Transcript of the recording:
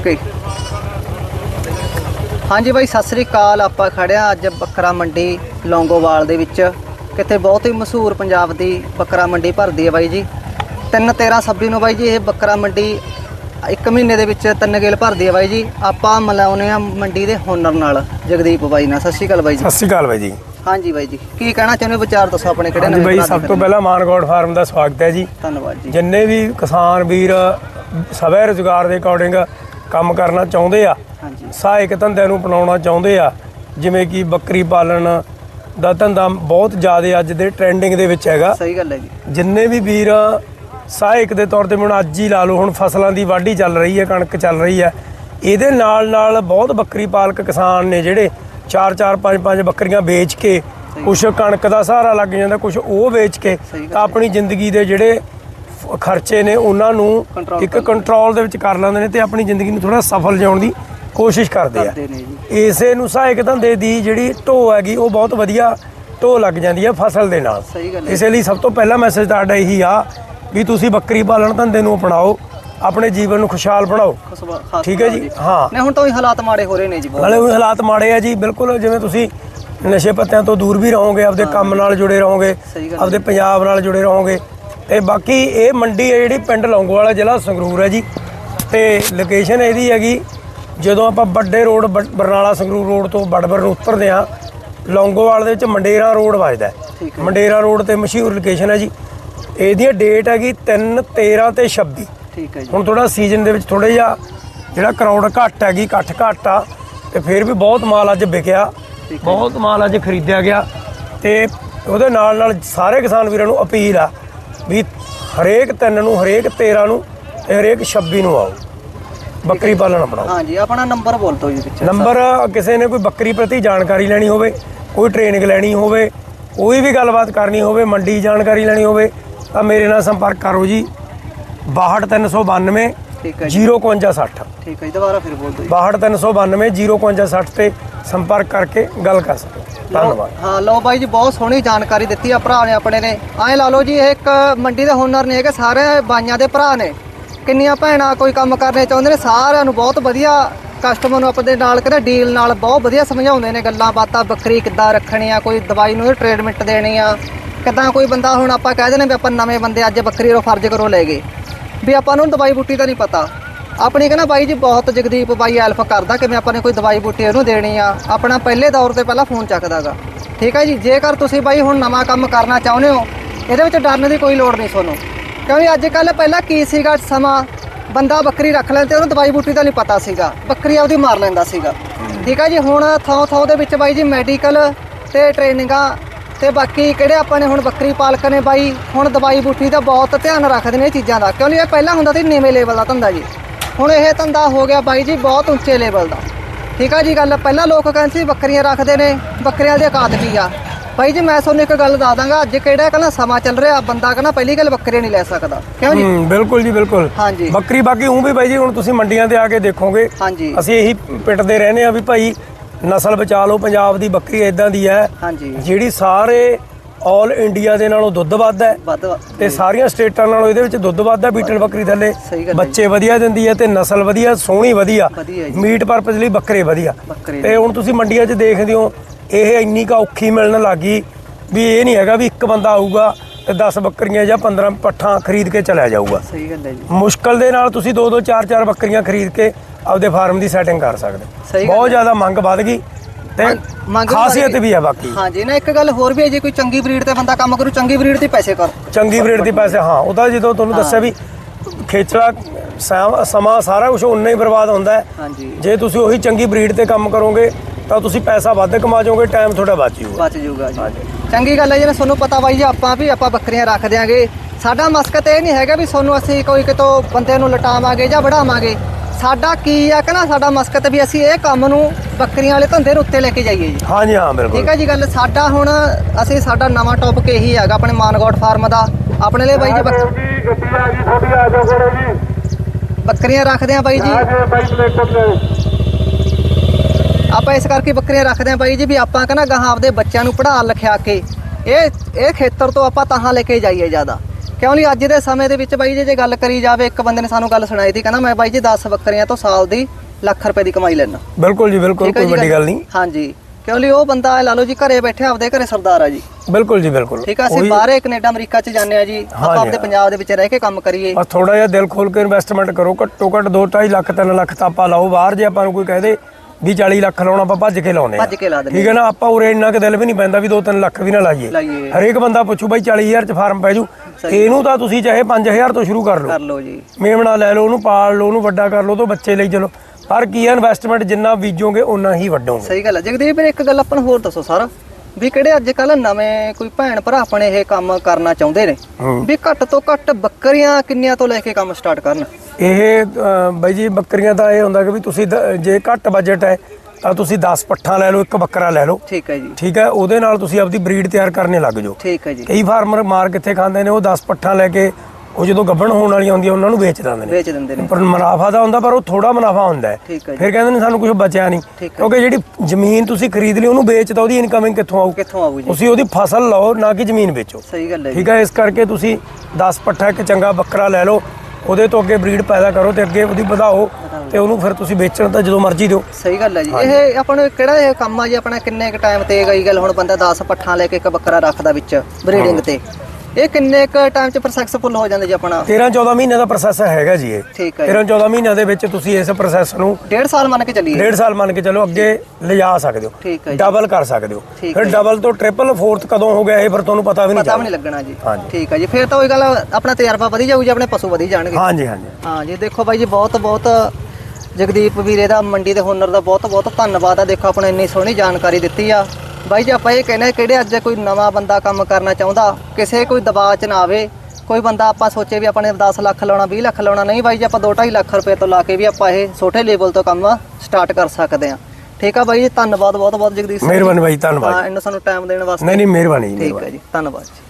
Okay ਹਾਂਜੀ ਬਾਈ ਸਤਿ ਸ੍ਰੀ ਅਕਾਲ। ਆਪਾਂ ਖੜਿਆ ਅੱਜ ਬੱਕਰਾ ਮੰਡੀ ਲੌਂਗੋਵਾਲ ਦੇ ਵਿੱਚ। ਕਿਤੇ ਬਹੁਤ ਹੀ ਮਸ਼ਹੂਰ ਪੰਜਾਬ ਦੀ ਬੱਕਰਾ ਮੰਡੀ ਭਰਦੀ ਹੈ ਬਾਈ ਜੀ। 3 13 26 ਨੂੰ ਬਾਈ ਜੀ ਇਹ ਬੱਕਰਾ ਮੰਡੀ ਇੱਕ ਮਹੀਨੇ ਦੇ ਵਿੱਚ ਤਿੰਨ ਗੇਲ ਭਰਦੀ ਹੈ ਬਾਈ ਜੀ। ਆਪਾਂ ਮਿਲਾਉਨੇ ਆ ਮੰਡੀ ਦੇ ਹੋਨਰ ਨਾਲ। ਜਗਦੀਪ ਬਾਈ ਨਾਲ। ਸਤਿ ਸ੍ਰੀ ਅਕਾਲ ਬਾਈ ਜੀ। ਸਤਿ ਸ਼੍ਰੀ ਅਕਾਲ ਬਾਈ ਜੀ। ਹਾਂਜੀ ਬਾਈ ਜੀ। ਕੀ ਕਹਿਣਾ ਚਾਹੁੰਦੇ ਵਿਚਾਰ ਦੱਸੋ ਆਪਣੇ ਕਿਹੜੇ ਨਵੇਂ ਬਾਈ ਸਭ ਤੋਂ ਪਹਿਲਾਂ ਮਾਨਗੌੜ ਫਾਰਮ ਦਾ ਸਵਾਗਤ ਹੈ ਜੀ। ਧੰਨਵਾਦ ਜੀ। ਜਿੰਨੇ ਵੀ ਕਿਸਾਨ ਵੀਰ ਸਵੈ ਰੁਜ਼ਗਾਰ ਦੇ ਅਕੋਰਡਿੰਗ ਕੰਮ ਕਰਨਾ ਚਾਹੁੰਦੇ ਆ। ਸਹਾਇਕ ਧੰਦਿਆਂ ਨੂੰ ਅਪਣਾਉਣਾ ਚਾਹੁੰਦੇ ਆ। ਜਿਵੇਂ ਕਿ ਬੱਕਰੀ ਪਾਲਣ ਦਾ ਧੰਦਾ ਬਹੁਤ ਜ਼ਿਆਦਾ ਅੱਜ ਦੇ ਟ੍ਰੈਂਡਿੰਗ ਦੇ ਵਿੱਚ ਹੈਗਾ। ਸਹੀ ਗੱਲ ਹੈ ਜੀ। ਜਿੰਨੇ ਵੀ ਵੀਰ ਸਹਾਇਕ ਦੇ ਤੌਰ ਤੇ ਹੁਣ ਅੱਜ ਹੀ ਲਾ ਲਓ ਹੁਣ ਫਸਲਾਂ ਦੀ ਵਾਢੀ ਚੱਲ ਰਹੀ ਹੈ ਕਣਕ ਚੱਲ ਰਹੀ ਹੈ। ਇਹਦੇ ਨਾਲ ਨਾਲ ਬਹੁਤ ਬੱਕਰੀ ਪਾਲਕ ਕਿਸਾਨ ਨੇ ਜਿਹੜੇ 4-4 5-5 ਬੱਕਰੀਆਂ ਵੇਚ ਕੇ ਕੁਛ ਕਣਕ ਦਾ ਸਹਾਰਾ ਲੱਗ ਜਾਂਦਾ ਕੁਛ ਉਹ ਵੇਚ ਕੇ ਆਪਣੀ ਜ਼ਿੰਦਗੀ ਦੇ ਜਿਹੜੇ ਖਰਚੇ ਨੇ ਉਹਨਾਂ ਨੂੰ ਇੱਕ ਕੰਟਰੋਲ ਦੇ ਵਿੱਚ ਕਰ ਲੈਂਦੇ ਨੇ ਤੇ ਆਪਣੀ ਜ਼ਿੰਦਗੀ ਨੂੰ ਥੋੜਾ ਸਫਲ ਜਿਉਣ ਦੀ ਕੋਸ਼ਿਸ਼ ਕਰਦੇ ਆ। ਇਸੇ ਨੂੰ ਸਹਾਇਕ ਧੰਦੇ ਦੀ ਜਿਹੜੀ ਢੋ ਹੈਗੀ ਉਹ ਬਹੁਤ ਵਧੀਆ ਢੋ ਲੱਗ ਜਾਂਦੀ ਹੈ ਫਸਲ ਦੇ ਨਾਲ। ਹੈ। ਇਸੇ ਲਈ ਸਭ ਤੋਂ ਪਹਿਲਾ ਮੈਸੇਜ ਤੁਹਾਡਾ ਇਹੀ ਆ ਵੀ ਤੁਸੀਂ ਬੱਕਰੀ ਪਾਲਣ ਧੰਦੇ ਨੂੰ ਅਪਣਾਓ ਆਪਣੇ ਜੀਵਨ ਨੂੰ ਖੁਸ਼ਹਾਲ ਬਣਾਓ। ਠੀਕ ਹੈ ਜੀ, ਹਾਂ। ਨਹੀਂ ਹੁਣ ਤਾਂ ਵੀ ਹਾਲਾਤ ਮਾੜੇ ਹੋ ਰਹੇ ਨੇ ਜੀ ਨਾਲੇ ਉਹ ਹਾਲਾਤ ਮਾੜੇ ਆ ਜੀ ਬਿਲਕੁਲ ਜਿਵੇਂ ਤੁਸੀਂ ਨਸ਼ੇ ਪੱਤਿਆਂ ਤੋਂ ਦੂਰ ਵੀ ਰਹੋਗੇ ਆਪਦੇ ਕੰਮ ਨਾਲ ਜੁੜੇ ਰਹੋਗੇ ਹੈ। ਆਪਦੇ ਪੰਜਾਬ ਨਾਲ ਜੁੜੇ ਰਹੋਗੇ ਤੇ ਬਾਕੀ ਇਹ ਮੰਡੀ ਹੈ ਜਿਹੜੀ ਪਿੰਡ ਲੌਂਗੋਵਾਲਾ ਜ਼ਿਲ੍ਹਾ ਸੰਗਰੂਰ ਹੈ ਜੀ। ਤੇ ਲੋਕੇਸ਼ਨ ਇਹਦੀ ਹੈਗੀ ਜਦੋਂ ਆਪਾਂ ਵੱਡੇ ਰੋਡ ਬਰਨਾਲਾ ਸੰਗਰੂਰ ਰੋਡ ਤੋਂ ਬੜਬਰ ਨੂੰ ਉਤਰਦੇ ਆ ਲੌਂਗੋਵਾਲ ਦੇ ਵਿੱਚ ਮੰਡੇਰਾ ਰੋਡ ਵੱਜਦਾ। ਮੰਡੇਰਾ ਰੋਡ ਤੇ ਮਸ਼ਹੂਰ ਲੋਕੇਸ਼ਨ ਹੈ ਜੀ। ਇਹਦੀ ਡੇਟ ਹੈਗੀ 3 13 ਤੇ 26 ਠੀਕ ਹੈ ਜੀ। ਹੁਣ ਥੋੜਾ ਸੀਜ਼ਨ ਦੇ ਵਿੱਚ ਥੋੜਾ ਜਿਹਾ ਜਿਹੜਾ ਕਰਾਊਡ ਘੱਟ ਹੈਗੀ ਇਕੱਠ ਘੱਟ ਆ ਤੇ ਫਿਰ ਵੀ ਬਹੁਤ ਮਾਲ ਅੱਜ ਵਿਕਿਆ। ਬਹੁਤ ਮਾਲ ਅੱਜ ਖਰੀਦਿਆ ਗਿਆ। ਤੇ ਉਹਦੇ ਨਾਲ ਨਾਲ ਸਾਰੇ ਕਿਸਾਨ ਵੀਰਾਂ ਨੂੰ ਅਪੀਲ ਆ ਵੀ ਹਰੇਕ ਤਿੰਨ ਨੂੰ ਹਰੇਕ 13 ਨੂੰ ਤੇ ਹਰੇਕ 26 ਨੂੰ ਆਓ। ਬੱਕਰੀ ਪਾਲਣ ਬਣਾਓ ਹਾਂਜੀ ਆਪਣਾ ਨੰਬਰ ਬੋਲ ਦਿਓ ਜੀ ਪਿੱਛੇ। ਨੰਬਰ ਕਿਸੇ ਨੇ ਕੋਈ ਬੱਕਰੀ ਪ੍ਰਤੀ ਜਾਣਕਾਰੀ ਲੈਣੀ ਹੋਵੇ ਕੋਈ ਟ੍ਰੇਨਿੰਗ ਲੈਣੀ ਹੋਵੇ ਕੋਈ ਵੀ ਗੱਲਬਾਤ ਕਰਨੀ ਹੋਵੇ ਮੰਡੀ ਜਾਣਕਾਰੀ ਲੈਣੀ ਹੋਵੇ ਤਾਂ ਮੇਰੇ ਨਾਲ ਸੰਪਰਕ ਕਰੋ ਜੀ। 62392 ਠੀਕ ਹੈ ਜੀ। 05160 ਠੀਕ ਹੈ ਜੀ ਦੁਬਾਰਾ ਫਿਰ ਬੋਲ ਦਿਓ ਜੀ। 62392 05160 ਤੇ ਸੰਪਰਕ ਕਰਕੇ ਗੱਲ ਕਰ ਸਕਦੇ ਧੰਨਵਾਦ। ਹਾਂ, ਲਓ ਬਾਈ ਜੀ, ਬਹੁਤ ਸੋਹਣੀ ਜਾਣਕਾਰੀ ਦਿੱਤੀ ਆ, ਭਰਾ ਨੇ ਆਪਣੇ ਨੇ। ਐਂ ਲਾ ਲਓ ਜੀ, ਇਹ ਇੱਕ ਮੰਡੀ ਦੇ ਹੁਨਰ ਨੇ ਹੈਗੇ ਸਾਰੇ ਬਾਈਆਂ ਦੇ ਭਰਾ ਨੇ। ਕਿੰਨੀਆਂ ਭੈਣਾਂ ਕੋਈ ਕੰਮ ਕਰਨੇ ਚਾਹੁੰਦੇ ਨੇ, ਸਾਰਿਆਂ ਨੂੰ ਬਹੁਤ ਵਧੀਆ ਕਸਟਮਰ ਨੂੰ ਆਪਣੇ ਨਾਲ, ਕਹਿੰਦੇ ਡੀਲ ਨਾਲ ਬਹੁਤ ਵਧੀਆ ਸਮਝਾਉਂਦੇ ਨੇ ਗੱਲਾਂ ਬਾਤਾਂ, ਬੱਕਰੀ ਕਿੱਦਾਂ ਰੱਖਣੀ ਆ, ਕੋਈ ਦਵਾਈ ਨੂੰ ਟ੍ਰੀਟਮੈਂਟ ਦੇਣੀ ਆ। ਕਿੱਦਾਂ ਕੋਈ ਬੰਦਾ ਹੁਣ ਆਪਾਂ ਕਹਿ ਦਿੰਦੇ ਵੀ ਆਪਾਂ ਨਵੇਂ ਬੰਦੇ ਅੱਜ ਬੱਕਰੀ ਰੋ ਫਰਜ਼ ਕਰੋ ਲੈ ਗਏ। ਵੀ ਆਪਾਂ ਨੂੰ ਦਵਾਈ ਬੂਟੀ ਦਾ ਨਹੀਂ ਪਤਾ। ਆਪਣੀ ਕਹਿੰਦਾ ਬਾਈ ਜੀ ਬਹੁਤ ਜਗਦੀਪ ਬਾਈ ਹੈਲਪ ਕਰਦਾ ਕਿਵੇਂ ਆਪਾਂ ਨੇ ਕੋਈ ਦਵਾਈ ਬੂਟੀ ਉਹਨੂੰ ਦੇਣੀ ਆ। ਆਪਣਾ ਪਹਿਲੇ ਦੌਰ ਤੇ ਪਹਿਲਾਂ ਫੋਨ ਚੱਕਦਾਗਾ। ਠੀਕ ਹੈ ਜੀ? ਜੇਕਰ ਤੁਸੀਂ ਬਾਈ ਹੁਣ ਨਵਾਂ ਕੰਮ ਕਰਨਾ ਚਾਹੁੰਦੇ ਹੋ ਇਹਦੇ ਵਿੱਚ ਡਰਨ ਦੀ ਕੋਈ ਲੋੜ ਨਹੀਂ ਤੁਹਾਨੂੰ। ਕਿਉਂਕਿ ਅੱਜ ਕੱਲ ਪਹਿਲਾਂ ਕੀ ਸੀਗਾ ਸਮਾਂ? ਬੰਦਾ ਬੱਕਰੀ ਰੱਖ ਲੈਂਦੇ ਉਹਨੂੰ ਦਵਾਈ ਬੂਟੀ ਦਾ ਨਹੀਂ ਪਤਾ ਸੀਗਾ। ਬੱਕਰੀ ਆਪਦੀ ਮਾਰ ਲੈਂਦਾ ਸੀਗਾ। ਠੀਕ ਹੈ ਜੀ? ਹੁਣ ਥਾਂ ਥਾਂ ਦੇ ਵਿੱਚ ਬਾਈ ਜੀ ਮੈਡੀਕਲ ਤੇ ਟ੍ਰੇਨਿੰਗਾਂ ਤੇ ਬਾਕੀ ਕਿਹੜੇ ਆਪਾਂ ਨੇ ਹੁਣ ਬੱਕਰੀ ਪਾਲਕ ਨੇ ਬਾਈ ਹੁਣ ਦਵਾਈ ਬੂਟੀ ਦਾ ਬਹੁਤ ਧਿਆਨ ਰੱਖਦੇ ਨੇ ਇਹ ਚੀਜ਼ਾਂ ਦਾ। ਕਿਉਂਕਿ ਇਹ ਪਹਿਲਾਂ ਹੁੰਦਾ ਸੀ ਨੀਵੇਂ ਲੈਵਲ ਦਾ ਧੰਦਾ ਜੀ। ਹੁਣ ਇਹ ਧੰਦਾ ਹੋ ਗਿਆ ਬਾਈ ਜੀ ਬਹੁਤ ਉੱਚੇ ਲੈਵਲ ਦਾ। ਠੀਕ ਆ ਜੀ ਗੱਲ ਪਹਿਲਾਂ ਲੋਕ ਕਹਿੰਦੇ ਸੀ ਬੱਕਰੀਆਂ ਰੱਖਦੇ ਨੇ ਬੱਕਰੀਆਂ ਦੀ ਔਕਾਤ ਕੀ ਆ? ਬਾਈ ਜੀ ਮੈਂ ਤੁਹਾਨੂੰ ਇੱਕ ਗੱਲ ਦੱਸ ਦਾਂਗਾ ਅੱਜ ਕਿਹੜਾ ਕਹਿੰਦਾ ਸਮਾਂ ਚੱਲ ਰਿਹਾ ਬੰਦਾ ਕਹਿੰਦਾ ਪਹਿਲੀ ਗੱਲ ਬੱਕਰੀਆਂ ਨਹੀਂ ਲੈ ਸਕਦਾ। ਕਿਉਂ ਜੀ? ਬਿਲਕੁਲ ਜੀ ਬਿਲਕੁਲ। ਹਾਂਜੀ। ਬੱਕਰੀ ਬਾਕੀ ਉਹ ਵੀ ਬਾਈ ਜੀ ਹੁਣ ਤੁਸੀਂ ਮੰਡੀਆਂ ਤੇ ਆ ਕੇ ਦੇਖੋਗੇ ਹਾਂਜੀ। ਅਸੀਂ ਇਹੀ ਪਿੱਟਦੇ ਰਹਿੰਦੇ ਆ ਵੀ ਭਾਈ ਨਸਲ ਬਚਾ ਲਓ ਪੰਜਾਬ ਦੀ ਬੱਕਰੀ ਇਦਾਂ ਦੀ ਹੈ। ਹਾਂਜੀ। ਜਿਹੜੀ ਸਾਰੇ 올 ਇੰਡੀਆ ਦੇ ਨਾਲੋਂ ਦੁੱਧ ਵੱਧ ਹੈ ਵੱਧ ਤੇ ਸਾਰੀਆਂ ਸਟੇਟਾਂ ਨਾਲੋਂ ਇਹਦੇ ਵਿੱਚ ਦੁੱਧ ਵੱਧ ਹੈ ਬੀਟਲ ਬੱਕਰੀ ਥੱਲੇ। ਬੱਚੇ ਵਧੀਆ ਦਿੰਦੀ ਹੈ ਤੇ ਨਸਲ ਵਧੀਆ ਸੋਹਣੀ ਵਧੀਆ। ਮੀਟ ਪਰਪਸ ਲਈ ਬੱਕਰੇ ਵਧੀਆ। ਤੇ ਹੁਣ ਤੁਸੀਂ ਮੰਡੀਆਂ 'ਚ ਦੇਖਦੇ ਹੋ ਇਹ ਇੰਨੀ ਕਾ ਔਖੀ ਮਿਲਣ ਲੱਗੀ ਵੀ ਇਹ ਨਹੀਂ ਹੈਗਾ ਵੀ ਇੱਕ ਬੰਦਾ ਆਊਗਾ ਤੇ 10 ਬੱਕਰੀਆਂ ਜਾਂ 15 ਪੱਠਾਂ ਖਰੀਦ ਕੇ ਚਲਾ ਜਾਊਗਾ। ਸਹੀ ਗੱਲ ਹੈ ਜੀ। ਮੁਸ਼ਕਲ ਦੇ ਨਾਲ ਤੁਸੀਂ 2-2 4-4 ਬੱਕਰੀਆਂ ਖਰੀਦ ਕੇ ਆਪਦੇ ਫਾਰਮ ਦੀ ਸੈਟਿੰਗ ਕਰ ਸਕਦੇ ਬਹੁਤ ਜ਼ਿਆਦਾ ਮੰਗ ਵੱਧ ਗਈ। ਤੇ ਮੰਗ ਖਾਸੀਅਤ। ਵੀ ਹੈ ਬਾਕੀ। ਹਾਂਜੀ ਨਾ ਇੱਕ ਗੱਲ ਹੋਰ ਵੀ ਹੈ ਜੇ ਕੋਈ ਚੰਗੀ ਬਰੀਡ ਤੇ ਬੰਦਾ ਕੰਮ ਕਰੂ ਚੰਗੀ ਬਰੀਡ ਦੇ ਪੈਸੇ ਕਰ। ਚੰਗੀ ਬਰੀਡ ਦੀ ਪੈਸੇ ਹਾਂ ਉਹਦਾ ਜਦੋਂ ਤੁਹਾਨੂੰ ਦੱਸਿਆ ਵੀ ਖੇਚਲਾ ਸਮ- ਸਾਰਾ ਕੁਝ ਉਨਾ ਹੀ ਬਰਬਾਦ ਹੁੰਦਾ ਹੈ। ਹਾਂਜੀ। ਜੇ ਤੁਸੀਂ ਉਹੀ ਚੰਗੀ ਬਰੀਡ ਤੇ ਕੰਮ ਕਰੋਗੇ ਤਾਂ ਤੁਸੀਂ ਪੈਸਾ ਵੱਧ ਕਮਾ ਜਾਓਗੇ ਟਾਈਮ ਤੁਹਾਡਾ ਬਚ ਜਾਊਗਾ। ਬਚ ਜਾਊਗਾ ਜੀ। ਚੰਗੀ ਗੱਲ ਹੈ ਜੀ ਨਾ ਤੁਹਾਨੂੰ ਪਤਾ ਬਾਈ ਜੀ ਆਪਾਂ ਵੀ ਆਪਾਂ ਬੱਕਰੀਆਂ ਰੱਖ ਦਿਆਂਗੇ। ਸਾਡਾ ਮਸਕਤ ਇਹ ਨਹੀਂ ਹੈਗਾ ਵੀ ਤੁਹਾਨੂੰ ਅਸੀਂ ਕੋਈ ਕਿਤੋਂ ਬੰਦੇ ਨੂੰ ਲਟਾਵਾਂਗੇ ਜਾਂ ਵੜਾਵਾਂਗੇ। ਸਾਡਾ ਕੀ ਆ ਕਿ ਨਾ ਸਾਡਾ ਮਸਕਤ ਵੀ ਅਸੀਂ ਇਹ ਕੰਮ ਨੂੰ ਬੱਕਰੀਆਂ ਵਾਲੇ ਧੰਦੇ ਨੂੰ ਉੱਤੇ ਲੈ ਕੇ ਜਾਈਏ ਜੀ। ਹਾਂਜੀ ਹਾਂ ਬਿਲਕੁਲ। ਠੀਕ ਹੈ ਜੀ ਗੱਲ। ਸਾਡਾ ਹੁਣ ਅਸੀਂ ਸਾਡਾ ਨਵਾਂ ਟੌਪਿਕ ਇਹੀ ਹੈਗਾ ਆਪਣੇ ਮਾਨਗੋਟ ਫਾਰਮ ਦਾ। ਆਪਣੇ ਲਈ ਬਾਈ ਜੀ ਬੱਕ- ਜੀ ਗੱਡੀ ਆ ਗਈ ਤੁਹਾਡੀ ਆ ਜਾਓ ਕੋਲੇ ਜੀ। ਬੱਕਰੀਆਂ ਰੱਖਦੇ ਆ ਬਾਈ ਜੀ। ਆ ਜਾਓ ਬਾਈ ਪਲੇਟ ਤੇ ਆਪਾਂ ਇਸ ਕਰਕੇ ਬੱਕਰੀਆਂ ਰੱਖਦੇ ਆ ਬਾਈ ਜੀ ਵੀ ਆਪਾਂ ਕਹਿੰਦਾ ਗਾਹਾਂ ਆਪਦੇ ਬੱਚਿਆਂ ਨੂੰ ਪੜ੍ਹਾ ਲਿਖਿਆ ਕੇ ਇਹ ਇਹ ਖੇਤਰ ਤੋਂ ਆਪਾਂ ਤਾਹਾਂ ਲੈ ਕੇ ਜਾਈਏ ਜ਼ਿਆਦਾ। ਕਿਉਂ ਨਹੀਂ ਅੱਜ ਦੇ ਸਮੇਂ ਦੇ ਵਿੱਚ ਬਾਈ ਜੀ ਜੇ ਗੱਲ ਕਰੀ ਜਾਵੇ ਇੱਕ ਬੰਦੇ ਨੇ ਸਾਨੂੰ ਗੱਲ ਸੁਣਾਈ ਸੀ ਕਹਿੰਦਾ ਮੈਂ ਬਾਈ ਜੀ 10 ਬੱਕਰੀਆਂ ਤੋਂ ਸਾਲ ਦੀ ਲੱਖ ਰੁਪਏ ਦੀ ਕਮਾਈ ਲੈਣਾ ਬਿਲਕੁਲ ਜੀ ਬਿਲਕੁਲ ਕੋਈ ਵੱਡੀ ਗੱਲ ਨਹੀਂ। ਹਾਂਜੀ ਕਿਉਂ ਲਈ ਉਹ ਬੰਦਾ ਲਾ ਲਓ ਜੀ ਘਰੇ ਬੈਠੇ ਆਪਦੇ ਘਰੇ ਸਰਦਾਰ ਆ ਜੀ। ਬਿਲਕੁਲ ਜੀ ਬਿਲਕੁਲ। ਠੀਕ ਆ ਅਸੀਂ ਬਾਹਰੇ ਕੈਨੇਡਾ ਅਮਰੀਕਾ ਚ ਜਾਂਦੇ ਆ ਜੀ ਆਪਾਂ ਆਪਦੇ। ਪੰਜਾਬ ਦੇ ਵਿੱਚ ਰਹਿ ਕੇ ਕੰਮ ਕਰੀਏ। ਬਸ ਥੋੜਾ ਜਿਹਾ ਦਿਲ ਖੋਲ ਕੇ ਇਨਵੈਸਟਮੈਂਟ ਕਰੋ ਘੱਟੋ ਘੱਟ 2.5 ਲੱਖ 3 ਲੱਖ ਤਾਂ ਆਪਾਂ ਲਾਓ ਬਾਹਰ ਜੇ ਆਪਾਂ ਨੂੰ ਕੋਈ ਕਹਦੇ ਵੀ 40 ਲੱਖ ਲਾਉਣਾ ਆਪਾਂ ਭੱਜ ਕੇ ਲਾਉਨੇ ਆ। ਭੱਜ ਕੇ ਲਾ ਦਿੰਦੇ ਠੀਕ ਹੈ ਨਾ ਆਪਾਂ ਉਰੇ ਇੰਨਾ ਕੁ ਦਿਲ ਵੀ ਨਹੀਂ ਪੈਂਦਾ ਵੀ 2-3 ਲੱਖ ਵੀ ਨਾ ਲਾਈਏ। ਹਰੇਕ ਬੰਦਾ ਪੁੱਛੂ ਬਾਈ 40000 ਚ ਫਾਰਮ ਪੈ ਜੂ ਇਹਨੂੰ ਤਾਂ ਤੁਸੀਂ ਚਾਹੇ 5000 ਤੋਂ ਸ਼ੁਰੂ ਕਰ ਲਓ। ਕਰ ਲਓ ਜੀ। ਮੇਮਣਾ ਲੈ ਲਓ ਉਹਨੂੰ ਪਾਲ ਲਓ ਉਹਨੂੰ ਵੱਡਾ ਕਰ ਲਓ ਤੋਂ ਬੱਚੇ ਲਈ ਚਲੋ। ਪਰ ਕੀ ਹੈ ਇਨਵੈਸਟਮੈਂਟ ਜਿੰਨਾ ਬੀਜੋਗੇ ਉਨਾ ਹੀ ਵੱਡੋਗੇ ਸਹੀ ਗੱਲ ਹੈ ਜਗਦੀਪ ਵੀਰ ਇੱਕ ਗੱਲ ਆਪਾਂ ਨੂੰ ਹੋਰ ਦੱਸੋ ਸਰ। ਵੀ ਕਿਹੜੇ ਅੱਜ ਕੱਲ ਨਵੇਂ ਕੋਈ ਭੈਣ ਭਰਾ ਆਪਣੇ ਇਹ ਕੰਮ ਕਰਨਾ ਚਾਹੁੰਦੇ ਨੇ। ਵੀ ਘੱਟ ਤੋਂ ਘੱਟ ਬੱਕਰੀਆਂ ਕਿੰਨੀਆਂ ਤੋਂ ਲੈ ਕੇ ਕੰਮ ਸਟਾਰਟ ਕਰਨ? ਇਹ ਅ, ਬਾਈ ਜੀ ਬੱਕਰੀਆਂ ਦਾ ਇਹ ਹੁੰਦਾ ਕਿ ਵੀ ਤੁਸੀਂ ਦ- ਜੇ ਘੱਟ ਬਜਟ ਹੈ ਤਾਂ ਤੁਸੀਂ 10 ਪੱਠਾ ਲੈ ਲਓ ਇੱਕ ਬੱਕਰਾ ਲੈ ਲਓ। ਠੀਕ ਹੈ ਜੀ। ਠੀਕ ਹੈ? ਉਹਦੇ ਨਾਲ ਤੁਸੀਂ ਆਪਦੀ ਬਰੀਡ ਤਿਆਰ ਕਰਨੇ ਲੱਗ ਜਾਓ। ਠੀਕ ਹੈ ਜੀ। ਕਈ ਫਾਰਮਰ ਮਾਰ ਕਿੱਥੇ ਖਾਂਦੇ ਨੇ ਉਹ 10 ਪੱਠਾ ਲੈ ਕੇ ਉਹ ਜਦੋਂ ਗੱਭਣ ਹੋਣ ਵਾਲੀਆਂ ਹੁੰਦੀਆਂ ਉਹਨਾਂ ਨੂੰ ਵੇਚ ਦਿੰਦੇ ਨੇ। ਵੇਚ ਦਿੰਦੇ ਨੇ। ਪਰ ਮੁਨਾਫਾ ਤਾਂ ਹੁੰਦਾ ਪਰ ਉਹ ਥੋੜਾ ਮੁਨਾਫਾ ਹੁੰਦਾ ਹੈ। ਫਿਰ ਕਹਿੰਦੇ ਨੇ ਸਾਨੂੰ ਕੁਝ ਬਚਿਆ ਨਹੀਂ। ਕਿਉਂਕਿ ਜਿਹੜੀ ਜ਼ਮੀਨ ਤੁਸੀਂ ਖਰੀਦ ਲਈ ਉਹਨੂੰ ਵੇਚ ਤਾਂ ਉਹਦੀ ਇਨਕਮਿੰਗ ਕਿੱਥੋਂ ਆਊ? ਕਿੱਥੋਂ ਆਊ ਜੀ? ਤੁਸੀਂ ਉਹਦੀ ਫਸਲ ਲਓ ਨਾ ਕਿ ਜ਼ਮੀਨ ਵੇਚੋ। ਸਹੀ ਗੱਲ ਹੈ ਠੀਕ ਹੈ? ਇਸ ਕਰਕੇ ਤੁਸੀਂ 10 ਪੱਠਾ ਇੱਕ ਚੰਗਾ ਬੱਕਰਾ ਲੈ ਲਓ। ਉਹਦੇ ਤੋਂ ਅੱਗੇ ਬਰੀਡ ਪੈਦਾ ਕਰੋ ਤੇ ਅੱਗੇ ਉਹਦੀ ਵਧਾਓ ਤੇ ਉਹਨੂੰ ਫਿਰ ਤੁਸੀਂ ਵੇਚਣ ਤਾਂ ਜਦੋਂ ਮਰਜ਼ੀ ਦਿਓ। ਸਹੀ ਗੱਲ ਹੈ ਜੀ। ਇਹ ਆਪਾਂ ਨੂੰ ਕਿਹੜਾ ਇਹ ਕੰਮ ਆ ਜੀ? ਆਪਣਾ ਕਿੰਨੇ ਕ ਟਾਈਮ ਤੇ ਗਈ ਗੱਲ? ਹੁਣ ਬੰਦਾ 10 ਪੱਠਾਂ ਲੈ ਕੇ ਇੱਕ ਬੱਕਰਾ ਰੱਖਦਾ ਵਿੱਚ ਬਰੀਡਿੰਗ ਤੇ। ਇਹ ਕਿੰਨੇ ਕ ਟਾਈਮ ਚ ਸਕਸੈਸਫੁਲ ਹੋ ਜਾਂਦਾ ਜੀ ਆਪਣਾ? 13 14 ਮਹੀਨੇ ਦਾ ਪ੍ਰੋਸੈਸ ਹੈਗਾ ਜੀ ਇਹ। ਠੀਕ ਹੈ ਜੀ। 13 14 ਮਹੀਨਿਆਂ ਦੇ ਵਿੱਚ ਤੁਸੀਂ ਇਸ ਪ੍ਰੋਸੈਸ ਨੂੰ ਡੇਢ ਸਾਲ ਮੰਨ ਕੇ ਚੱਲੀਏ। ਡੇਢ ਸਾਲ ਮੰਨ ਕੇ ਚੱਲੋ ਅੱਗੇ ਲਿਜਾ ਸਕਦੇ ਹੋ। ਠੀਕ ਹੈ ਜੀ। ਡਬਲ ਕਰ ਸਕਦੇ ਹੋ। ਠੀਕ ਫਿਰ ਡਬਲ ਤੋਂ ਟ੍ਰਿਪਲ ਫੋਰਥ ਕਦੋਂ ਹੋ ਗਿਆ ਇਹ ਫਿਰ ਤੁਹਾਨੂੰ ਪਤਾ ਵੀ ਨਹੀਂ ਪਤਾ ਵੀ ਨਹੀਂ ਲੱਗਣਾ ਜੀ। ਹਾਂਜੀ। ਠੀਕ ਹੈ ਜੀ। ਫਿਰ ਤਾਂ ਉਹੀ ਗੱਲ ਆਪਣਾ ਤਜਰਬਾ ਵਧੀ ਜਾਊ ਜੀ ਆਪਣੇ ਪਸ਼ੂ ਵਧੀ ਜਾਣਗੇ। ਹਾਂਜੀ ਹਾਂਜੀ। ਹਾਂ ਜੀ ਦੇਖੋ ਬਾਈ ਜੀ ਬਹੁਤ ਬਹੁਤ ਜਗਦੀਪ ਵੀਰੇ ਦਾ ਮੰਡੀ ਦੇ ਹੁਨਰ ਦਾ ਬਹੁਤ ਬਹੁਤ ਧੰਨਵਾਦ ਆ। ਦੇਖੋ ਆਪਣੇ ਇੰਨੀ ਸੋਹਣੀ ਜਾਣਕਾਰੀ ਦਿੱਤੀ ਆ। ਬਾਈ ਜੀ ਆਪਾਂ ਇਹ ਕਹਿੰਦੇ ਕਿਹੜੇ ਅੱਜ ਕੋਈ ਨਵਾਂ ਬੰਦਾ ਕੰਮ ਕਰਨਾ ਚਾਹੁੰਦਾ? ਕਿਸੇ ਕੋਈ ਦਬਾਅ 'ਚ ਨਾ ਆਵੇ। ਕੋਈ ਬੰਦਾ ਆਪਾਂ ਸੋਚੇ ਵੀ ਆਪਣੇ 10 ਲੱਖ ਲਾਉਣਾ 20 ਲੱਖ ਲਾਉਣਾ। ਨਹੀਂ ਬਾਈ ਜੀ ਆਪਾਂ 2.5 ਲੱਖ ਰੁਪਏ ਤੋਂ ਲਾ ਕੇ ਵੀ ਆਪਾਂ ਇਹ ਛੋਟੇ ਲੈਵਲ ਤੋਂ ਕੰਮ ਸਟਾਰਟ ਕਰ ਸਕਦੇ ਆ ਠੀਕ ਆ ਬਾਈ ਜੀ ਧੰਨਵਾਦ ਬਹੁਤ ਬਹੁਤ ਜਗਦੀਪ ਸਿੰਘ ਜੀ। ਮਿਹਰਬਾਨੀ ਬਾਈ ਧੰਨਵਾਦ ਹਾਂ ਇਹਨੂੰ ਸਾਨੂੰ ਟਾਈਮ ਦੇਣ ਵਾਸਤੇ। ਨਹੀਂ ਨਹੀਂ ਮਿਹਰਬਾਨੀ ਜੀ ਠੀਕ ਹੈ ਜੀ ਧੰਨਵਾਦ ਜੀ।